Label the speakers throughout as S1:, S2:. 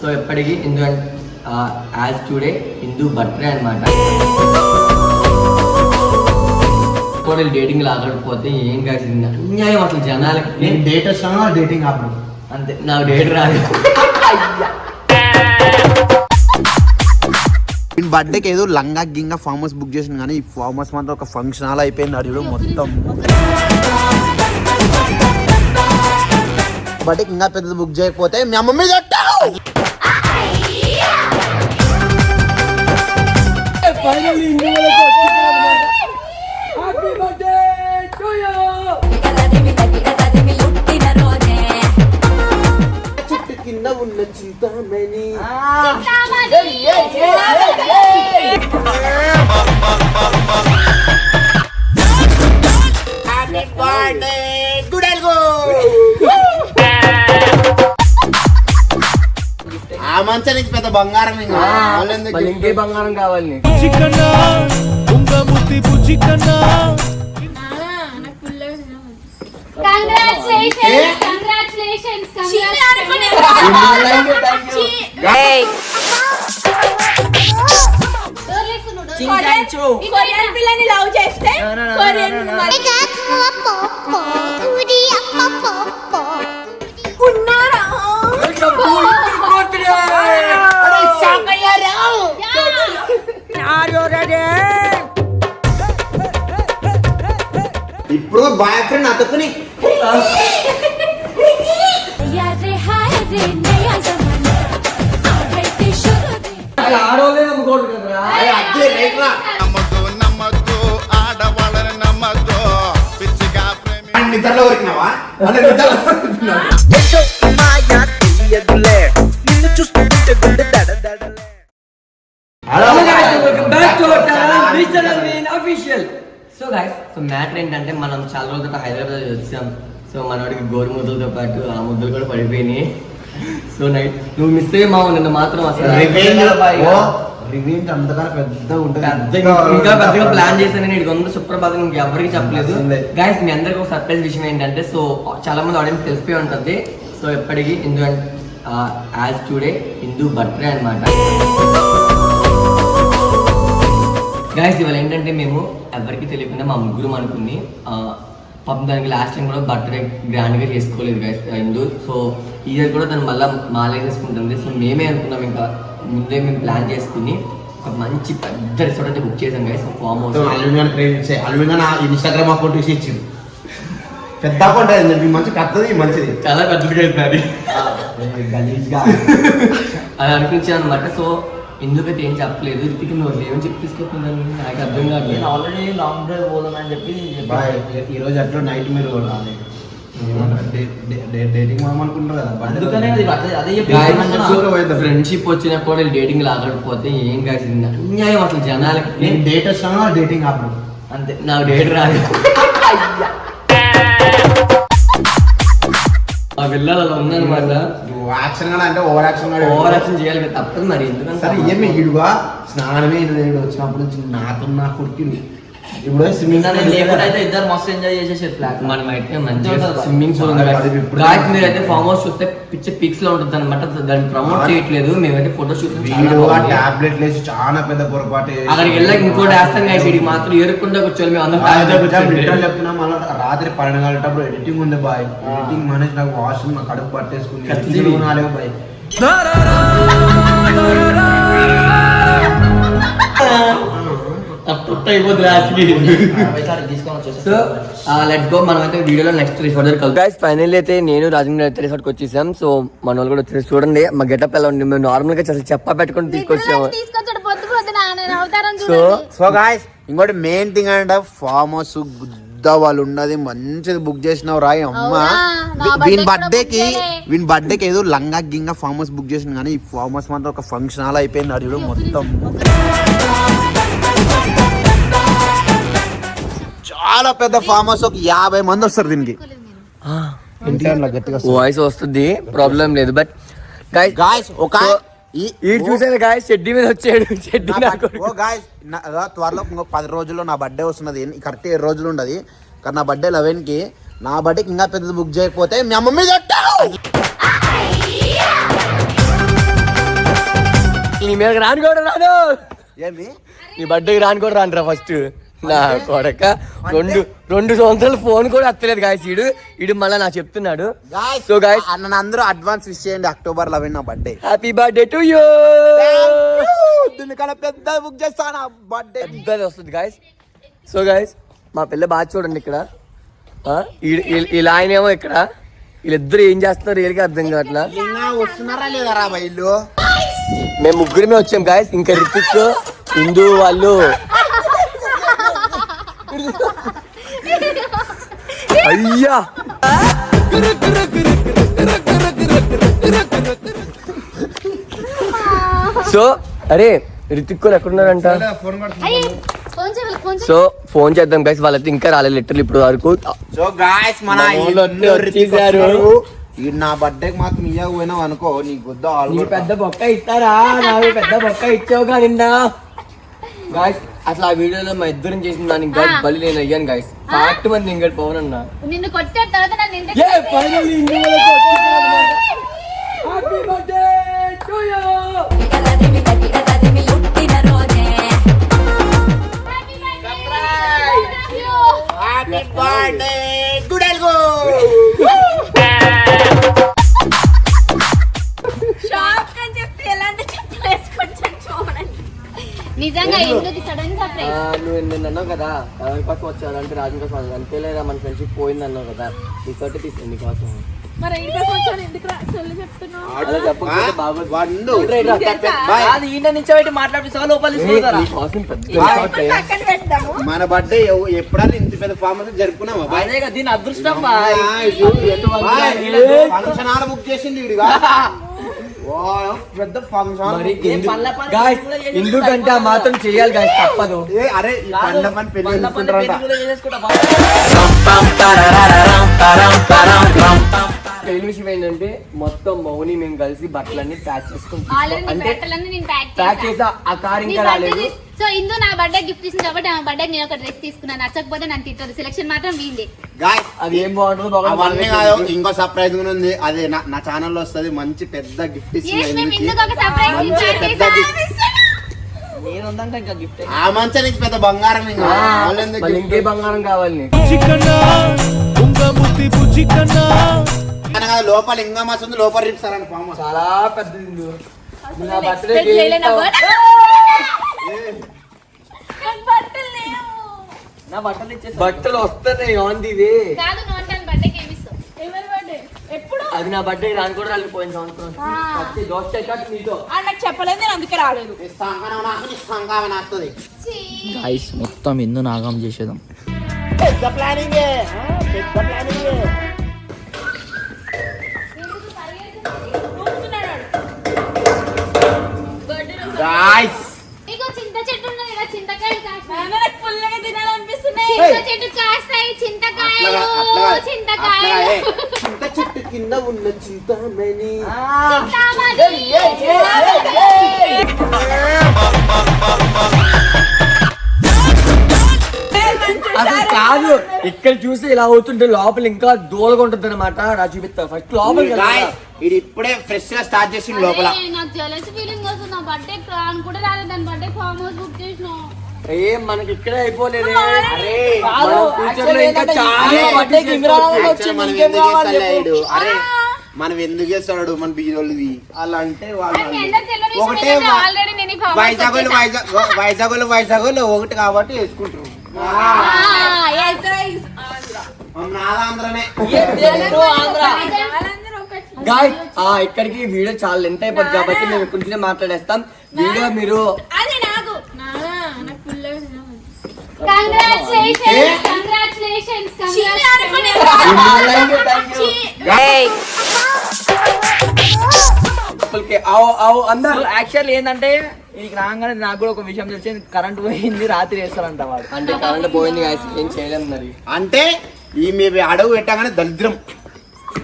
S1: So ఎప్పటికీ Hindu and as today Hindu birthday అనమాట dating లాగకపోతే ఏం కాదు అన్యాయం అసలు జనాలకి.
S2: నేను డేట్ వస్తాను డేటింగ్ ఆపను.
S1: అంతే నాకు డేట్ రాదు.
S3: బర్త్డేకి ఏదో లంగా గింగా ఫామ్ హౌస్ బుక్ చేసింది కానీ ఈ ఫామ్ హౌస్ మాత్రం ఒక ఫంక్షన్ హాల్ అయిపోయింది అడిగి మొత్తం. బర్త్డేకి ఇంకా పెద్దది బుక్ చేయకపోతే మీ అమ్మ మీద కొట్టావు. చెట్టు కింద ఉన్న చింతామణి ఆ మంచానికి పెద్ద బంగారం ఇంకా. వాళ్ళు ఎందుకు
S1: మళ్ళీ ఇంకే బంగారం కావాలి నీకు?
S4: కొరియన్ పిల్లని లవ్ చేస్తే కొరియన్
S3: ఇప్పుడు బాయ్ ఫ్రెండ్ అతకుని
S1: ఆడవాళ్ళే నమ్ముకోరు కదరా.
S3: అదే
S5: నమ్మద్దు నమ్మద్దు ఆడవాళ్ళని నమ్మద్దు. పిచ్చిగా ప్రేమి
S3: నిద్రలో నిద్రలో
S1: సో గైస్ సో మ్యాటర్ ఏంటంటే మనం చాలా రోజుల హైదరాబాద్ వచ్చాం సో మనవాడికి గోరు ముద్దలతో పాటు ఆ ముద్దలు కూడా పడిపోయినాయి. సో నైట్ నువ్వు మిస్ అయ్యి మావు నిన్న మాత్రం అసలు.
S2: రివెంజ్ అంతకన్నా పెద్ద ఉంటుంది.
S1: పెద్ద ఇంకా పెద్దగా ప్లాన్ చేశాను నేను. సుప్రభాతం ఇంక ఎవరికి చెప్పలేదు. గాయస్ మీ అందరికి ఒక సర్ప్రైజ్ విషయం ఏంటంటే సో చాలా మంది ఆడియన్స్ తెలిసిపోయి ఉంటుంది. సో ఎప్పటికీ and as today Hindu birthday అనమాట గాయస్ ఇవాళ ఏంటంటే మేము ఎవరికి తెలియకుండా మా ముగ్గురు అనుకుని ఆ, పాపం దానికి లాస్ట్ టైం కూడా బర్త్డే గ్రాండ్గా చేసుకోలేదు గైస్ హిందూ సో ఈ ఇయర్ కూడా తను మళ్ళీ మాలేసేసుకుంటుంది సో మేమే అనుకున్నాం ఇంకా ముందే మేము ప్లాన్ చేసుకుని ఒక మంచి పెద్ద రిసార్ట్ అయితే బుక్ చేసాం గైస్ ఫామ్ హౌస్
S3: నా ఇన్స్టాగ్రామ్ అకౌంట్ తీసి ఇచ్చింది పెద్ద అకౌంట్ అయింది మంచి పెద్దది మంచిది.
S1: చాలా పెద్దగా అవుతుంది
S2: గలీజ్గా.
S1: అది అనిపించాను అనమాట సో ఎందుకైతే ఏం చెప్పలేదు? ఇప్పటికి నువ్వు ఏమని చెప్పి తీసుకుంటున్నాను నాకు అర్థం
S2: నేను
S1: కాదు
S2: ఆల్రెడీ లాంగ్ డ్రైవ్ పోదామని చెప్పి బాయ్ ఈ రోజు అట్లా నైట్ మీరు రాలేదు. డేటింగ్ కదా.
S1: ఫ్రెండ్షిప్ వచ్చినప్పుడు డేటింగ్ లాగకపోతే ఏం కాదు అన్యాయం అసలు జనాలకి.
S2: నేను డేట్ వస్తాను డేటింగ్ ఆపను.
S6: అంతే.
S1: నాకు డేట్ రాదు. ఆ అలా ఉందన్నమాట.
S3: నువ్వు యాక్షన్గా అంటే ఓవర్ యాక్షన్
S1: ఓవర్ యాక్షన్ చేయాలి తప్పదు మరి. ఎందుకంటే
S3: సరే ఏమి ఇడుగా స్నానమే నేను వచ్చినప్పుడు నుంచి నాతో నా కుర్కింది ఇప్పుడు స్విమ్మింగ్
S6: లేకపోతే అయితే ఇద్దరు మస్తు ఎంజాయ్ చేసేసారు ఫ్లాట్
S1: మనం అయితే మంచిగా. స్విమ్మింగ్ పూల్ గాయస్ మీరు అయితే ఫామ్ హౌస్ చూస్తే పిచ్చి పిక్స్లో ఉంటుంది అనమాట దాన్ని ప్రమోట్ చేయట్లేదు. మేమైతే
S3: ఆ
S1: బాగుంది.
S3: టాబ్లెట్ లేసి చాలా పెద్ద పొరపాటు చేసి-
S1: అక్కడికి వెళ్ళాక ఇంకోటి వేస్తాం గాయస్ మాత్రం ఎరుక్కుండా కూర్చోవాలి. మేము అందరం
S3: చెప్తున్నా, మళ్ళీ రాత్రి పన్నెండు గంటలప్పుడు ఎడిటింగ్ ఉంది బాయ్. ఎడిటింగ్ మానేసి నాకు వాష్రూమ్ నా కడుపు పట్టేసుకుంది. బాయ్.
S1: సో లెట్స్ గో మనం అయితే వీడియోలో నెక్స్ట్ రిసార్ట్ దగ్గర కలుగు గైస్ ఫైనల్ అయితే నేను రాజేంద్ర అయితే రిసార్ట్కి వచ్చేసాం. సో మన వాళ్ళు కూడా వచ్చేసి చూడండి మా గెటప్ ఎలా ఉంది మేము నార్మల్గా అసలు చెప్ప పెట్టుకొని తీసుకొచ్చాము. సో
S3: సో గాయస్ ఇంకోటి మెయిన్ థింగ్ అంటే ఫామ్ హౌస్ గుద్ద వాళ్ళు ఉన్నది. మంచిది బుక్ చేసినావు రాయి అమ్మ. వీని బర్త్డేకి. వీని బర్త్డేకి ఏదో లంగా గింగా ఫామ్ హౌస్ బుక్ చేసింది కానీ ఈ ఫామ్ హౌస్ మాత్రం ఒక ఫంక్షన్ హాల్ అయిపోయింది అడిగి మొత్తం. చాలా పెద్ద ఫామ్ హౌస్ ఒక యాభై మంది వస్తారు దీనికి. గట్టిగా
S1: వాయిస్ వస్తుంది ప్రాబ్లం లేదు. బట్ గైస్
S3: గాయస్ ఒక ఈ-
S1: ఈ చూసాను గాయస్ చెడ్డీ మీద వచ్చాడు చెడ్డీ
S3: ఓ గాయస్ త్వరలో ఇంకో పది రోజుల్లో నా బర్త్డే వస్తున్నది. కరెక్ట్ ఏడు రోజులు ఉండదు. కానీ నా బర్త్డే లెవెన్కి నా బర్త్డేకి ఇంకా పెద్దది బుక్ చేయకపోతే మీ అమ్మ మీద.
S1: నీ మీద రాను కూడా రాను.
S3: ఏంది
S1: నీ బర్త్డేకి రాను కూడా రానురా ఫస్ట్ నా కొడక. రెండు రెండు సంవత్సరాలు ఫోన్ కూడా వస్తలేదు గాయస్ ఈడు ఈడు మళ్ళీ నాకు చెప్తున్నాడు. సో గాయస్
S3: నన్ను అందరూ అడ్వాన్స్ విష్ చేయండి అక్టోబర్ లెవెన్ నా birthday
S1: happy birthday to you
S3: దీనికన్నా పెద్ద బుక్ చేస్తాను బర్త్డే
S1: పెద్దది వస్తుంది గాయస్ సో గాయస్ మా పిల్ల బాగా చూడండి ఇక్కడ. ఇలా ఆయన ఏమో ఇక్కడ. వీళ్ళిద్దరు ఏం చేస్తున్నారు వీళ్ళకి అర్థం కావట్లా.
S3: వస్తున్నారా లేదా రా బయలు
S1: మేము ముగ్గురమే వచ్చాం గాయస్ ఇంకా రితిక్ హిందూ వాళ్ళు అయ్యా. సో అరే రితిక్ ఎక్కడున్నారంట సో ఫోన్ చేద్దాం గైస్ వాళ్ళైతే ఇంకా రాలేదు లెటర్లు ఇప్పుడు వరకు.
S3: సో గాయస్ మన నా బర్త్డేకి మాత్రం ఇయ్యకు పోయినావు అనుకో నీ గుద్ద
S1: పెద్ద బొక్క ఇస్తారా? నాకు పెద్ద బొక్క ఇచ్చావుగా నిన్న గాయస్ అసలు ఆ వీడియోలో మా ఇద్దరం చేసిన దానికి గాయస్ బలి నేను అయ్యాను గాయస్ పార్ట్ మంది ఇంకా పవన్ అన్న.
S7: నిన్ను కొట్టిన తర్వాత నన్ను
S1: ఏ ఫైనల్లీ వచ్చావు అంటే రాజు కోసం. అంతేలేదా మన ఫ్రెండ్షిప్ పోయింది అన్నావు కదా. నీ తోటి తీసుకుంది నీకోసం
S3: మన బర్త్డే ఎప్పుడన్నా ఇంత పెద్ద ఫామ్
S6: కదా దీని అదృష్టం
S3: ఫంక్షన్ బుక్ చేసింది పెద్ద ఫంక్షన్.
S1: ఎందుకంటే ఆ మాత్రం చేయాలి గాయస్ తప్పదు.
S3: అరే పండ్ల పని
S6: పెళ్ళి పళ్ళ
S1: పెళ్ళి విషయం ఏంటంటే మొత్తం మౌని మేము కలిసి బట్టలన్నీ ప్యాక్ చేసుకుని
S7: ఆల్రెడీ నీ
S1: అంటే
S7: బట్టలన్నీ నేను ప్యాక్
S1: ప్యాక్
S7: చేసా
S1: చేసి ఆ కార్
S7: నీ
S1: ఇంకా
S7: బర్త్డే
S1: రాలేదు.
S7: తీస్- సో ఇందు నా బర్త్డే గిఫ్ట్ ఇచ్చింది కాబట్టి ఆ బర్త్డే నేను ఒక డ్రెస్ తీసుకున్నాను నచ్చకపోతే నన్ను తిట్టదు సెలక్షన్ మాత్రం వీంది
S1: అది ఏం బాగుంటుందో బాగా
S3: అవన్నీ కాదు ఇంకో సర్ప్రైజ్ కూడా ఉంది. అదే నా నా ఛానల్లో వస్తుంది మంచి పెద్ద గిఫ్ట్ ఇస్తుంది పెద్ద
S7: చేసాం.
S3: gift.
S6: నేను ఉందంటే ఇంకా గిఫ్ట్
S3: ఆ మంచి నీకు పెద్ద బంగారం? ఇంకే.
S1: బంగారం కావాలి
S3: కాదు, లోపల ఇంకా మస్తు ఉంది లోపల రిప్సారని ఫామ్
S1: చాలా పెద్దది ఇందు. నా
S6: నా బట్టలు ఇచ్చేసి
S1: బట్టలు వస్తున్నాయి ఆన్ ది వే
S7: కాదు నువ్వు అంటే బర్త్డేకి ఏమి ఇస్తావు?
S4: ఎవరి బర్త్డే ఎప్పుడు?
S1: అది నా బర్త్డే రాని కూడా రాలి పోయిన సంవత్సరం. వచ్చి దోశ కట్ నీతో.
S4: ఆ, నాకు చెప్పలేదు నేను అందుకే రాలేదు.
S3: వస్తుంది
S6: గాయస్ మొత్తం ఎందు నాగం చేసేదాం.
S3: పెద్ద ప్లానింగ్ పెద్ద ప్లానింగ్ గాయ్స్
S7: ఇగో చింత చెట్టు ఉన్నది కదా చింతకాయలు కాస్తాయి
S4: నాకు ఫుల్గా తినాలనిపిస్తున్నాయి.
S7: చింత చెట్టు కాస్తాయి చింతకాయలు చింతకాయలు.
S3: చింత చెట్టు కింద ఉన్న చింతమణి.
S7: చింతామణి.
S1: అసలు కాదు. ఇక్కడ చూసి ఇలా అవుతుంటే లోపల ఇంకా దూరంగా ఉంటుంది అనమాట రా చూపిస్తా ఫస్ట్ లోపల
S3: ఇది ఇప్పుడే ఫ్రెష్గా స్టార్ట్ చేసింది లోపల.
S7: నాకు జలస్ ఫీలింగ్ వస్తుంది. నా బర్త్డే రాను కూడా రాలేదు. దాని బర్త్డే ఫామ్ హౌస్ బుక్ చేసినాం.
S1: ఏం మనకి ఇక్కడే అయిపోలేదు.
S3: అరే
S1: ఫ్యూచర్లో ఇంకా చాలా
S3: మనం ఎందుకు చేస్తాడు మనం బీదోళ్ళది? అలా అంటే వాళ్ళు ఒకటే వైజాగ్. వైజాగ్ వైజాగ్ వైజాగ్ ఒకటి కాబట్టి వేసుకుంటారు
S1: గాయ్ ఇక్కడికి వీడియో చాలా లెంత్ అయిపోతుంది కాబట్టి మేము ఇక్కడి నుంచే మాట్లాడేస్తాం. వీడియో మీరు అందరు
S6: యాక్చువల్ ఏంటంటే ఇది రాగానే నాకు కూడా ఒక విషయం తెలిసింది కరెంట్ పోయింది రాత్రి వేస్తారంట వాడు
S1: అంటే కరెంట్ పోయింది ఏం చేయలేం మరి
S3: అంటే ఈ మీ అడవు పెట్టగానే దరిద్రం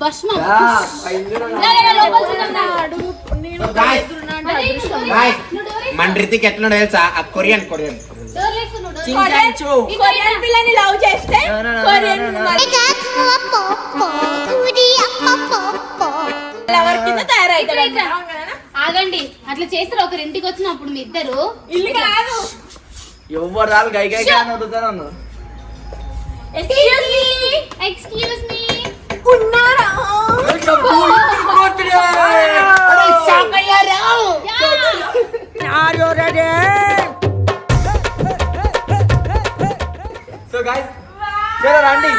S7: భస్మం
S1: ఆ, ఆ ఇందులో నా-
S7: లే, లే, లే, లోపల చూద్దాం రా.
S4: నేను
S3: గాయస్
S7: అరే, నువ్వు డోర్
S3: గాయస్
S7: నువ్వు డోర్ వేసుకో.
S3: మన రీతికి ఎట్లా తెలుసా ఆ కొరియన్ కొరియన్
S4: పిల్లని లవ్ చేస్తే. లవర్ కింద తయారైతాడు?
S7: ఆగండి. అట్లా చేస్తారు. ఒకరి ఇంటికి వచ్చినప్పుడు మీ ఇద్దరు.
S4: ఇల్లు కాదు.
S6: ఎవరు రాళ్ళు గై గై గై అని నన్ను.
S4: ఎక్స్క్యూజ్ మీ
S7: ఎక్స్క్యూజ్ మీ
S4: ఉన్నారా?
S6: సో గైస్ చలో రండి.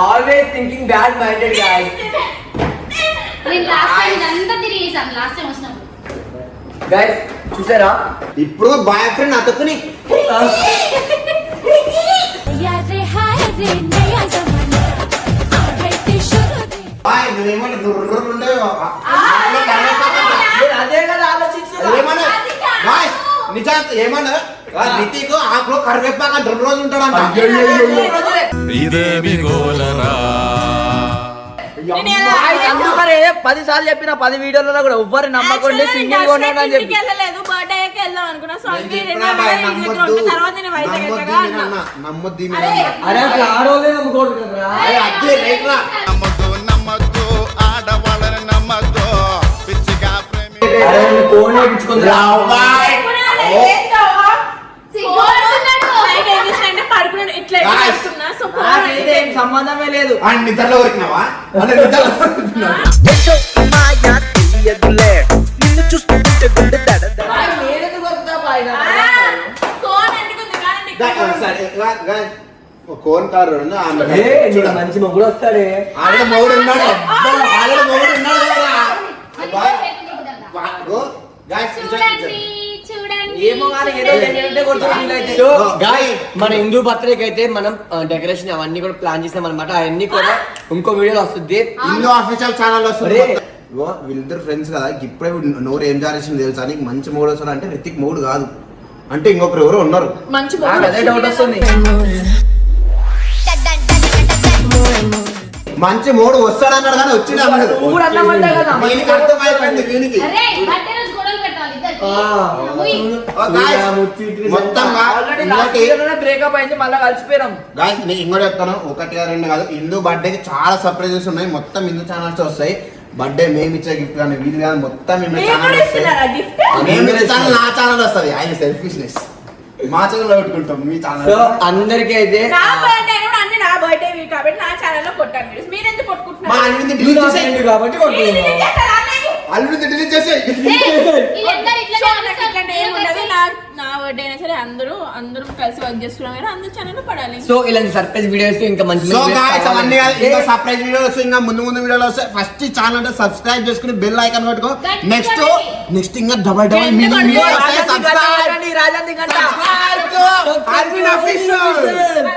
S1: Always thinking bad minded guys
S7: నేను లాస్ట్ టైం ఇదంతా తిరిగేసాను లాస్ట్ టైం వచ్చినప్పుడు.
S1: గైస్ చూసారా?
S3: ఇప్పుడు బాయ్ ఫ్రెండ్ అతకుని బాయ్ నువ్వేమన్నా నువ్వు రెండు రోజులు ఉండే
S6: నేను అదే కదా. ఆలోచిస్తున్నా
S3: ఏమన్నా బాయ్ నిజాంత ఏమన్నా నితికు ఆకులో కరివేపాక రెండు రోజులు ఉంటాడంట.
S5: ఇదేమి గోలరా
S6: Guys, అందుకనే పది సార్లు చెప్పిన పది వీడియోలలో కూడా ఎవ్వరు నమ్మకండి సింగిల్ కొన్నాను అని చెప్పి.
S5: ఆడవాళ్ళని నమ్మద్దు. పిచ్చిగా ప్రేమి
S1: అరే ఫోన్ వేయించుకుంది
S3: బాయ్
S4: పునాలే,
S3: ఓ.
S4: ఏంటో?
S7: సిగ్గుపడుతున్నాడు.
S4: నైట్ ఏం చేసినా అంటే
S6: ఏం సంబంధమే లేదు
S3: అండ్ నిద్రలో కొరికినావా అంటే నిద్రలో కొరికినావా?
S4: కానీ నీకు
S3: సరే కారు ఆమె.
S1: నీకు మంచి మొగుడు వస్తాడే
S3: ఆల్రెడీ మొగుడు ఉన్నాడు ఆల్రెడీ మొగుడు ఉన్నాడు కదా.
S1: సో గాయ్ మన హిందూ బర్త్డేకి అయితే మనం డెకరేషన్ అవన్నీ కూడా ప్లాన్ చేసాం అనమాట అవన్నీ కూడా ఇంకో వీడియోలో వస్తుంది.
S3: హిందూ అఫీషియల్ ఛానల్ వస్తుంది వీళ్ళిద్దరు ఫ్రెండ్స్ కదా ఇప్పుడే నోరు ఏం జారేసింది తెలుసా? నీకు మంచి మూడు వస్తాడు అంటే రితిక్ మూడు కాదు. అంటే ఇంకొకరు ఎవరో ఉన్నారు.
S4: మంచి
S6: అదే డౌట్ వస్తుంది.
S3: మంచి మూడు వస్తాడు అన్నాడు. కానీ వచ్చింది అర్థమైపోయింది వీనికి.
S6: బ్రేకప్ అయింది మళ్ళీ కలిసిపోయాం
S3: గాయస్ నేను ఇంకోటి చెప్తాను. ఒకటి రెండు కాదు. హిందూ బర్త్డేకి చాలా సర్ప్రైజెస్ ఉన్నాయి. మొత్తం హిందూ ఛానల్స్ వస్తాయి. బర్త్డే మేము ఇచ్చే గిఫ్ట్ కానీ వీళ్ళు కానీ మొత్తం
S4: మీరు
S3: ఛానల్ మేము ఇచ్చే ఛానల్ నా ఛానల్ వస్తుంది. ఆయన సెల్ఫిష్నెస్ మా ఛానల్ పెట్టుకుంటాం మీ
S1: సో
S3: ఛానల్
S1: అందరికీ అయితే
S4: నా బర్త్డే బర్త్డే కాబట్టి నా ఛానల్లో కొట్టాను. మీరు ఎందుకు
S3: మా
S4: కొట్టుకుంటున్నారు.
S1: కాబట్టి
S4: మీరు
S1: కొట్టుకున్నావు.
S4: delete చేస్తారా అన్నయ్య?
S3: అల్లుడిని delete చేసేయ్.
S7: వీళ్ళందరూ ఇట్లనే
S4: సో నాకు
S7: అరుస్తారు.
S4: ఇట్లాంటి ఏం ఉండదు నా నా బర్త్డే అయినా సరే అందరూ అందరూ కలిసి వర్క్ చేస్తున్నాం కదా అందరూ ఛానల్ పడాలి
S1: సో ఇలాంటి సర్ప్రైజ్ వీడియోస్ ఇంకా మంచి
S3: సో గాయస్ అవన్నీ ఇంకా సర్ప్రైజ్ వీడియోలు వస్తాయి ఇంకా ముందు ముందు వీడియోలు వస్తాయి ఫస్ట్ ఛానల్ అంటే సబ్స్క్రైబ్ చేసుకుని బెల్ ఐకాన్ పెట్టుకో నెక్స్ట్. నెక్స్ట్ ఇంకా డబల్ డబల్
S4: గట్టిగా
S3: మినీ
S4: కొట్టండి.
S3: వీడియోలు వస్తాయి
S6: రాజాంతి గంట
S3: సబ్స్క్రైబ్
S6: కొట్టండి, రాజాంతి గంట
S3: సబ్స్క్రైబ్ టు అల్విన్ అఫీషియల్